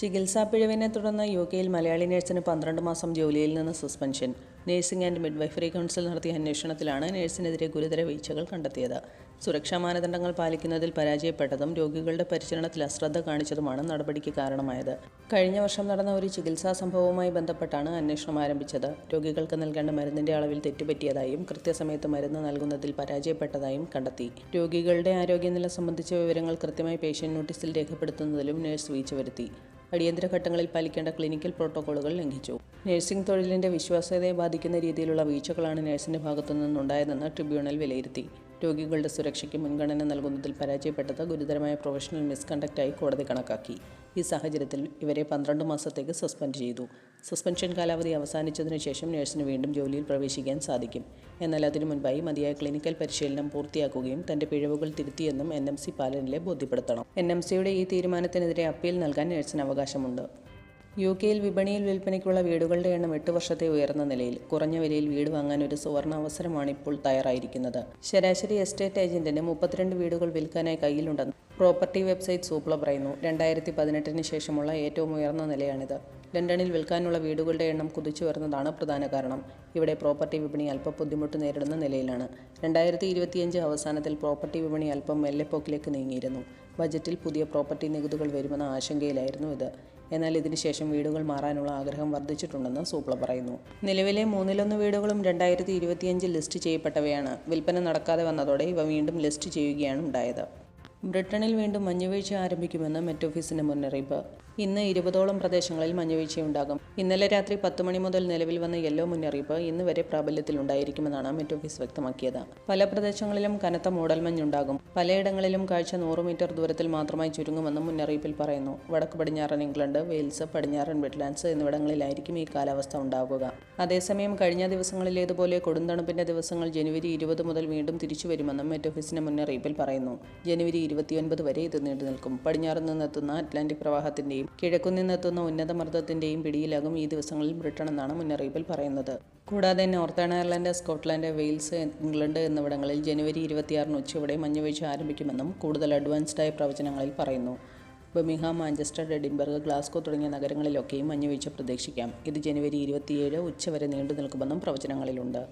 ചികിത്സാ പിഴവിനെ തുടർന്ന് യു കെയിൽ മലയാളി നഴ്സിന് പന്ത്രണ്ട് മാസം ജോലിയിൽ നിന്ന് suspension. Nursing and midwifery council നടത്തിയ അന്വേഷണത്തിലാണ് നഴ്സിനെതിരെ ഗുരുതര വീഴ്ചകൾ കണ്ടെത്തിയത്. സുരക്ഷാ മാനദണ്ഡങ്ങൾ പാലിക്കുന്നതിൽ പരാജയപ്പെട്ടതും രോഗികളുടെ പരിചരണത്തിൽ അശ്രദ്ധ കാണിച്ചതുമാണ് നടപടിക്ക് കാരണമായത്. കഴിഞ്ഞ വർഷം നടന്ന ഒരു ചികിത്സാ സംഭവവുമായി ബന്ധപ്പെട്ടാണ് അന്വേഷണം ആരംഭിച്ചത്. രോഗികൾക്ക് നൽകേണ്ട മരുന്നിന്റെ അളവിൽ തെറ്റുപറ്റിയതായും കൃത്യസമയത്ത് മരുന്ന് നൽകുന്നതിൽ പരാജയപ്പെട്ടതായും കണ്ടെത്തി. രോഗികളുടെ ആരോഗ്യനില സംബന്ധിച്ച വിവരങ്ങൾ കൃത്യമായി പേഷ്യന്റ് നോട്ടീസിൽ രേഖപ്പെടുത്തുന്നതിലും നഴ്സ് വീഴ്ച വരുത്തി. അടിയന്തര ഘട്ടങ്ങളിൽ പാലിക്കേണ്ട ക്ലിനിക്കൽ പ്രോട്ടോക്കോളുകൾ ലംഘിച്ചു. നഴ്സിംഗ് തൊഴിലിന്റെ വിശ്വാസ്യതയെ ബാധിക്കുന്ന രീതിയിലുള്ള വീഴ്ചകളാണ് നഴ്സിന്റെ ഭാഗത്തു നിന്നുണ്ടായതെന്ന് ട്രിബ്യൂണൽ വിലയിരുത്തി. രോഗികളുടെ സുരക്ഷയ്ക്ക് മുൻഗണന നൽകുന്നതിൽ പരാജയപ്പെട്ടത് ഗുരുതരമായ പ്രൊഫഷണൽ മിസ്കണ്ടക്റ്റായി കോടതി കണക്കാക്കി. ഈ സാഹചര്യത്തിൽ ഇവരെ പന്ത്രണ്ട് മാസത്തേക്ക് സസ്പെൻഡ് ചെയ്തു. സസ്പെൻഷൻ കാലാവധി അവസാനിച്ചതിനു ശേഷം നഴ്സിന് വീണ്ടും ജോലിയിൽ പ്രവേശിക്കാൻ സാധിക്കും. എന്നാൽ അതിനു മുൻപായി മതിയായ ക്ലിനിക്കൽ പരിശീലനം പൂർത്തിയാക്കുകയും തന്റെ പിഴവുകൾ തിരുത്തിയെന്നും എൻ എം സി പാലനിലെ ബോധ്യപ്പെടുത്തണം. എൻ എം സിയുടെ ഈ തീരുമാനത്തിനെതിരെ അപ്പീൽ നൽകാൻ നഴ്സിന് അവകാശമുണ്ട്. യു കെയിൽ വിപണിയിൽ വിൽപ്പനയ്ക്കുള്ള വീടുകളുടെ എണ്ണം എട്ട് വർഷത്തെ ഉയർന്ന നിലയിൽ. കുറഞ്ഞ വിലയിൽ വീട് വാങ്ങാൻ ഒരു സുവർണ അവസരമാണ് ഇപ്പോൾ തയ്യാറായിരിക്കുന്നത്. ശരാശരി എസ്റ്റേറ്റ് ഏജന്റിന് മുപ്പത്തിരണ്ട് വീടുകൾ വിൽക്കാനായി കയ്യിലുണ്ടെന്ന് പ്രോപ്പർട്ടി വെബ്സൈറ്റ് സൂപ്ല പറയുന്നു. രണ്ടായിരത്തി പതിനെട്ടിന് ശേഷമുള്ള ഏറ്റവും ഉയർന്ന നിലയാണിത്. ലണ്ടനിൽ വിൽക്കാനുള്ള വീടുകളുടെ എണ്ണം കുതിച്ചു വരുന്നതാണ് പ്രധാന കാരണം. ഇവിടെ പ്രോപ്പർട്ടി വിപണി അല്പം ബുദ്ധിമുട്ട് നേരിടുന്ന നിലയിലാണ്. രണ്ടായിരത്തി ഇരുപത്തിയഞ്ച് അവസാനത്തിൽ പ്രോപ്പർട്ടി വിപണി അല്പം മെല്ലെപ്പോക്കിലേക്ക് നീങ്ങിയിരുന്നു. ബജറ്റിൽ പുതിയ പ്രോപ്പർട്ടി നികുതികൾ വരുമെന്ന ആശങ്കയിലായിരുന്നു ഇത്. എന്നാൽ ഇതിനുശേഷം വീടുകൾ മാറാനുള്ള ആഗ്രഹം വർദ്ധിച്ചിട്ടുണ്ടെന്ന് സൂപ്ല പറയുന്നു. നിലവിലെ മൂന്നിലൊന്ന് വീടുകളും രണ്ടായിരത്തി ഇരുപത്തിയഞ്ചിൽ ലിസ്റ്റ് ചെയ്യപ്പെട്ടവയാണ്. വിൽപ്പന നടക്കാതെ വന്നതോടെ ഇവ വീണ്ടും ലിസ്റ്റ് ചെയ്യുകയാണ് ഉണ്ടായത്. ബ്രിട്ടനിൽ വീണ്ടും മഞ്ഞുവീഴ്ച ആരംഭിക്കുമെന്ന് മെറ്റോഫീസിന്റെ മുന്നറിയിപ്പ്. ഇന്ന് ഇരുപതോളം പ്രദേശങ്ങളിൽ മഞ്ഞുവീഴ്ചയുണ്ടാകും. ഇന്നലെ രാത്രി പത്ത് മണി മുതൽ നിലവിൽ വന്ന യെല്ലോ മുന്നറിയിപ്പ് ഇന്ന് വരെ പ്രാബല്യത്തിലുണ്ടായിരിക്കുമെന്നാണ് മെറ്റോഫീസ് വ്യക്തമാക്കിയത്. പല പ്രദേശങ്ങളിലും കനത്ത മൂടൽമഞ്ഞുണ്ടാകും പലയിടങ്ങളിലും കാഴ്ച നൂറ് മീറ്റർ ദൂരത്തിൽ മാത്രമായി ചുരുങ്ങുമെന്നും മുന്നറിയിപ്പിൽ പറയുന്നു. വടക്ക് പടിഞ്ഞാറൻ ഇംഗ്ലണ്ട് വെയിൽസ് പടിഞ്ഞാറൻ വെറ്റ്ലാൻഡ്സ് എന്നിവിടങ്ങളിലായിരിക്കും ഈ കാലാവസ്ഥ ഉണ്ടാകുക അതേസമയം കഴിഞ്ഞ ദിവസങ്ങളിലേതുപോലെ കൊടുന്തണുപ്പിന്റെ ദിവസങ്ങൾ ജനുവരി ഇരുപത് മുതൽ വീണ്ടും തിരിച്ചു വരുമെന്നും മെറ്റ് ഓഫീസിന്റെ മുന്നറിയിപ്പിൽ പറയുന്നു. ജനുവരി ഇരുപത്തിയൊൻപത് വരെ ഇത് നീണ്ടു നിൽക്കും. പടിഞ്ഞാറ് നിന്നെത്തുന്ന അറ്റ്ലാന്റിക് പ്രവാഹത്തിന്റെയും കിഴക്കു നിന്നെത്തുന്ന ഉന്നത മർദ്ദത്തിന്റെയും പിടിയിലാകും ഈ ദിവസങ്ങളിൽ ബ്രിട്ടൻ എന്നാണ് മുന്നറിയിപ്പിൽ പറയുന്നത്. കൂടാതെ Northern Ireland Scotland Wales England എന്നിവിടങ്ങളിൽ ജനുവരി ഇരുപത്തിയാറിന് ഉച്ചയോടെ മഞ്ഞുവീഴ്ച ആരംഭിക്കുമെന്നും കൂടുതൽ അഡ്വാൻസ്ഡായ പ്രവചനങ്ങളിൽ പറയുന്നു. ബമിഹാം മാഞ്ചസ്റ്റർ എഡിൻബർഗ് ഗ്ലാസ്കോ തുടങ്ങിയ നഗരങ്ങളിലൊക്കെയും മഞ്ഞുവീഴ്ച പ്രതീക്ഷിക്കാം. ഇത് ജനുവരി ഇരുപത്തിയേഴ് ഉച്ചവരെ നീണ്ടു നിൽക്കുമെന്നും പ്രവചനങ്ങളിലുണ്ട്.